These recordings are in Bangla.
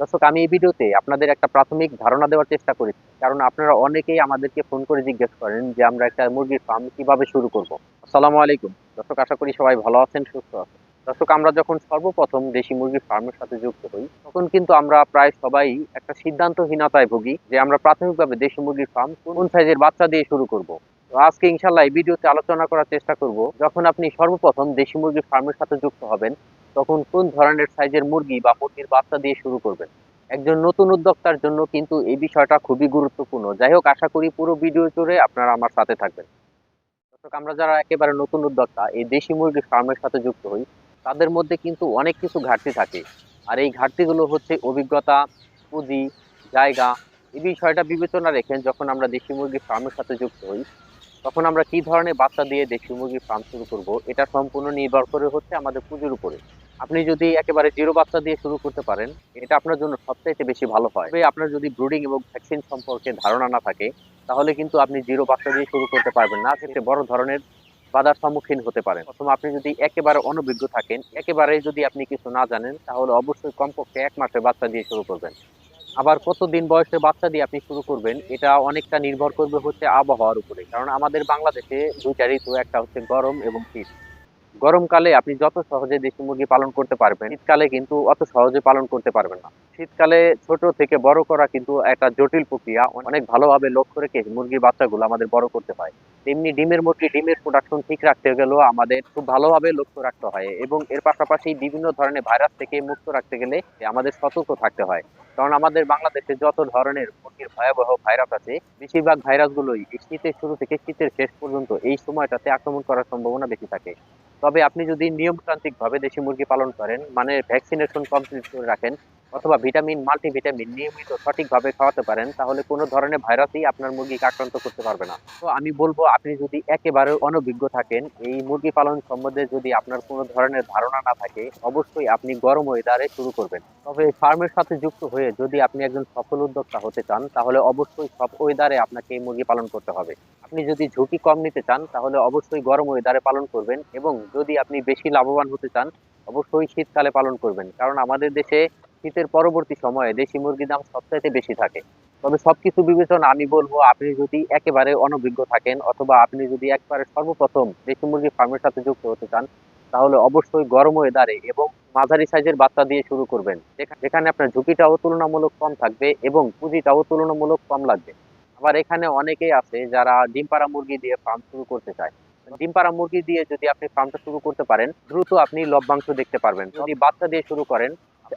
দর্শক, আমি এই ভিডিওতে আপনাদের একটা প্রাথমিক ধারণা দেওয়ার চেষ্টা করেছি। কারণ আপনারা অনেকেই আমাদেরকে ফোন করে জিজ্ঞেস করেন যে আমরা একটা মুরগির ফার্ম কীভাবে শুরু করব। আসসালামু আলাইকুম। দর্শক, আশা করি সবাই ভালো আছেন, সুস্থ আছেন। দর্শক, আমরা যখন সর্বপ্রথম দেশি মুরগির ফার্মের সাথে যুক্ত হই, তখন কিন্তু আমরা প্রায় সবাই একটা সিদ্ধান্তহীনতায় ভুগি যে আমরা প্রাথমিকভাবে দেশি মুরগির ফার্ম কোন সাইজের বাচ্চা দিয়ে শুরু করব। আজকে ইনশাল্লাহ এই ভিডিওতে আলোচনা করার চেষ্টা করব, যখন আপনি সর্বপ্রথম দেশি মুরগির ফার্মের সাথে যুক্ত হবেন তখন কোন ধরনের সাইজের মুরগি বা মুরগির বাচ্চা দিয়ে শুরু করবেন? একজন নতুন উদ্যোক্তার জন্য কিন্তু এই বিষয়টা খুবই গুরুত্বপূর্ণ। যাই হোক, আশা করি পুরো ভিডিও জুড়ে আপনারা আমার সাথে থাকবেন। দর্শক, আমরা যারা একেবারে নতুন উদ্যোক্তা, এই দেশি মুরগির ফার্মের সাথে যুক্ত হই, তাদের মধ্যে কিন্তু অনেক কিছু ঘাটতি থাকে। আর এই ঘাটতিগুলো হচ্ছে অভিজ্ঞতা, পুঁজি, জায়গা এই বিষয়টা বিবেচনা রেখে যখন আমরা দেশি মুরগির ফার্মের সাথে যুক্ত হই, তখন আমরা কি ধরনের বাচ্চা দিয়ে দেশি মুরগির ফার্ম শুরু করব, এটা সম্পূর্ণ নির্ভর করে হচ্ছে আমাদের পুঁজির উপরে। আপনি যদি একেবারে জিরো বাচ্চা দিয়ে শুরু করতে পারেন, এটা আপনার জন্য সবচাইতে বেশি ভালো হয়। তবে আপনার যদি ব্রুডিং এবং ভ্যাকসিন সম্পর্কে ধারণা না থাকে, তাহলে কিন্তু আপনি জিরো বাচ্চা দিয়ে শুরু করতে পারবেন না। সেক্ষেত্রে বড় ধরনের বাধার সম্মুখীন হতে পারেন। প্রথম আপনি যদি একেবারে অনভিজ্ঞ থাকেন, একেবারে যদি আপনি কিছু না জানেন, তাহলে অবশ্যই কমপক্ষে এক মাসে বাচ্চা দিয়ে শুরু করবেন। আবার কতদিন বয়সে বাচ্চা দিয়ে আপনি শুরু করবেন, এটা অনেকটা নির্ভর করবে হচ্ছে আবহাওয়ার উপরে। কারণ আমাদের বাংলাদেশে দুইটা ঋতু, একটা হচ্ছে গরম এবং শীত। গরমকালে আপনি যত সহজে দেশি মুরগি পালন করতে পারবেন, শীতকালে কিন্তু অত সহজে পালন করতে পারবেন না। শীতকালে ছোট থেকে বড় করা কিন্তু একটা জটিল প্রক্রিয়া। অনেক ভালোভাবে লক্ষ্য রেখে মুরগির বাচ্চাগুলো আমাদের বড় করতে হয়। তেমনি ডিমের মুরগি, ডিমের প্রোডাকশন ঠিক রাখতে গেলেও আমাদের খুব ভালোভাবে লক্ষ্য রাখতে হয় এবং এর পাশাপাশি বিভিন্ন ধরনের ভাইরাস থেকে মুক্ত রাখতে গেলে আমাদের সতর্ক থাকতে হয়। কারণ আমাদের বাংলাদেশে যত ধরনের মুরগির ভয়াবহ ভাইরাস আছে, বেশিরভাগ ভাইরাসগুলোই শীতের শুরু থেকে শীতের শেষ পর্যন্ত এই সময়টাতে আক্রমণ করার সম্ভাবনা বেশি থাকে। তবে আপনি যদি নিয়মতান্ত্রিক ভাবে দেশি মুরগি পালন করেন মানে ভ্যাকসিনেশন কমপ্লিট করে রাখেন অথবা ভিটামিন, মাল্টিভিটামিন নিয়মিত সঠিকভাবে খাওয়াতে পারেন, তাহলে কোনো ধরনের ভাইরাসই আপনার মুরগিকে আক্রান্ত করতে পারবে না। তো আমি বলব, আপনি যদি একেবারে অনভিজ্ঞ থাকেন, এই মুরগি পালন সম্বন্ধে যদি আপনার কোনো ধরনের ধারণা না থাকে, অবশ্যই আপনি গরম ওয়েদারে শুরু করবেন। তবে ফার্মের সাথে যুক্ত হয়ে যদি আপনি একজন সফল উদ্যোক্তা হতে চান, তাহলে অবশ্যই সব ওয়েদারে আপনাকে এই মুরগি পালন করতে হবে। আপনি যদি ঝুঁকি কম নিতে চান, তাহলে অবশ্যই গরম ওয়েদারে পালন করবেন এবং যদি আপনি বেশি লাভবান হতে চান, অবশ্যই শীতকালে পালন করবেন। কারণ আমাদের দেশে শীতের পরবর্তী সময়ে দেশি মুরগির দাম সবচাইতে বেশি থাকে। তবে সবকিছু বিবেচনা আমি বলব, আপনি যদি একেবারে অনভিজ্ঞ থাকেন অথবা আপনি যদি একবারে সর্বপ্রথম দেশি মুরগি ফার্মের সাথে যুক্ত হতে চান, তাহলে অবশ্যই গরম ওয়েদারে এবং মাঝারি সাইজের বাচ্চা দিয়ে শুরু করবেন। যেখানে আপনার ঝুঁকিটাও তুলনামূলক কম থাকবে এবং পুঁজিটাও তুলনামূলক কম লাগবে। আবার এখানে অনেকেই আছে যারা ডিম পাড়া মুরগি দিয়ে ফার্ম শুরু করতে চায়। ডিম পাড়া মুরগি দিয়ে যদি আপনি ফার্মটা শুরু করতে পারেন, দ্রুত আপনি লভ্যাংশ দেখতে পারবেন। যদি বাচ্চা দিয়ে শুরু করেন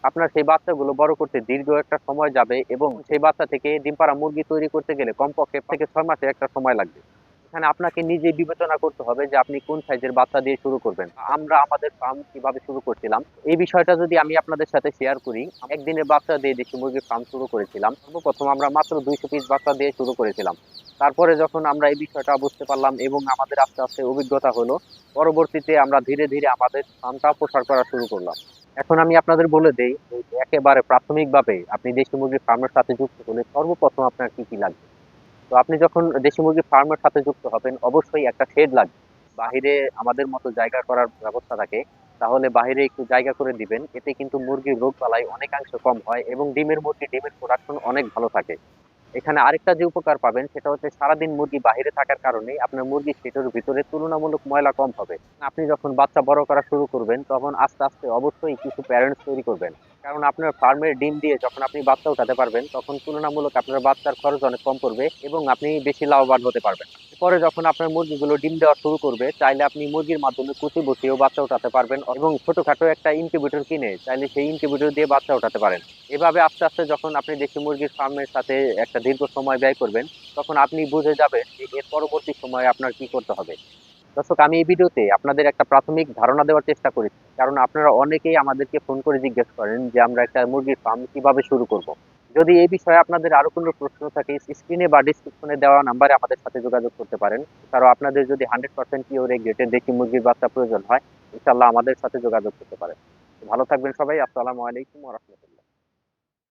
আপনার সেই বাচ্চাগুলো বড় করতে দীর্ঘ একটা সময় যাবে এবং সেই বাচ্চা থেকে ডিম পাড়া মুরগি তৈরি করতে গেলে কমপক্ষে থেকে ছয় মাসে একটা সময় লাগবে। এখানে আপনাকে নিজে বিবেচনা করতে হবে যে আপনি কোন সাইজের বাচ্চা দিয়ে শুরু করবেন। আমরা আমাদের ফার্ম কীভাবে শুরু করছিলাম, এই বিষয়টা যদি আমি আপনাদের সাথে শেয়ার করি, একদিনের বাচ্চা দিয়ে দেশি মুরগির ফার্ম শুরু করেছিলাম। সর্বপ্রথম আমরা মাত্র দুইশো পিস বাচ্চা দিয়ে শুরু করেছিলাম। তারপরে যখন আমরা এই বিষয়টা বুঝতে পারলাম এবং আমাদের আস্তে আস্তে অভিজ্ঞতা হলো, পরবর্তীতে আমরা ধীরে ধীরে আমাদের ফার্মটা প্রসার করা শুরু করলাম। এখন আমি আপনাদের বলে দেই একেবারে প্রাথমিকভাবে আপনি দেশি মুরগির ফার্মের সাথে যুক্ত হলে সর্বপ্রথম আপনার কি কি লাগবে? তো আপনি যখন দেশি মুরগির ফার্মের সাথে যুক্ত হবেন, অবশ্যই একটা শেড লাগবে। বাহিরে আমাদের মতো জায়গা করার ব্যবস্থা থাকে, তাহলে বাহিরে একটু জায়গা করে দিবেন। এতে কিন্তু মুরগির রোগ বালাই অনেকাংশ কম হয় এবং ডিমের মুরগি, ডিমের প্রোডাকশন অনেক ভালো থাকে। এখানে আরেকটা যে উপকার পাবেন সেটা হচ্ছে সারাদিন মুরগি বাহিরে থাকার কারণে আপনার মুরগি সেটার ভিতরে তুলনামূলক ময়লা কম হবে। আপনি যখন বাচ্চা বড় করা শুরু করবেন, তখন আস্তে আস্তে অবশ্যই কিছু প্যারেন্টস তৈরি করবেন। কারণ আপনার ফার্মের ডিম দিয়ে যখন আপনি বাচ্চা উঠাতে পারবেন, তখন তুলনামূলক আপনার বাচ্চার খরচ অনেক কম পড়বে এবং আপনি বেশি লাভবান হতে পারবেন। পরে যখন আপনার মুরগিগুলো ডিম দেওয়া শুরু করবে, চাইলে আপনি মুরগির মাধ্যমে কুচি বসিয়েও বাচ্চা উঠাতে পারবেন এবং ছোটখাটো একটা ইনকিউবেটর কিনে চাইলে সেই ইনকিউবেটর দিয়ে বাচ্চা উঠাতে পারেন। এভাবে আস্তে আস্তে যখন আপনি দেশি মুরগির ফার্মের সাথে একটা দীর্ঘ সময় ব্যয় করবেন, তখন আপনি বুঝে যাবেন যে এর পরবর্তী সময়ে আপনার কি করতে হবে। দর্শক, আমি এই ভিডিওতে আপনাদের একটা প্রাথমিক ধারণা দেওয়ার চেষ্টা করেছি। কারণ আপনারা অনেকেই আমাদেরকে ফোন করে জিজ্ঞেস করেন যে আমরা একটা মুরগির ফার্ম কীভাবে শুরু করব। যদি এই বিষয়ে আপনাদের আরও কোনো প্রশ্ন থাকে স্ক্রিনে বা ডিসক্রিপশনে দেওয়া নাম্বারে আমাদের সাথে যোগাযোগ করতে পারেন। কারণ আপনাদের যদি হান্ড্রেড পার্সেন্ট পিওর গেটের দেশি মুরগির বাচ্চা প্রয়োজন হয় ইনশাল্লাহ আমাদের সাথে যোগাযোগ করতে পারেন। ভালো থাকবেন সবাই, আসসালামু আলাইকুম রহমতুল্লাহ।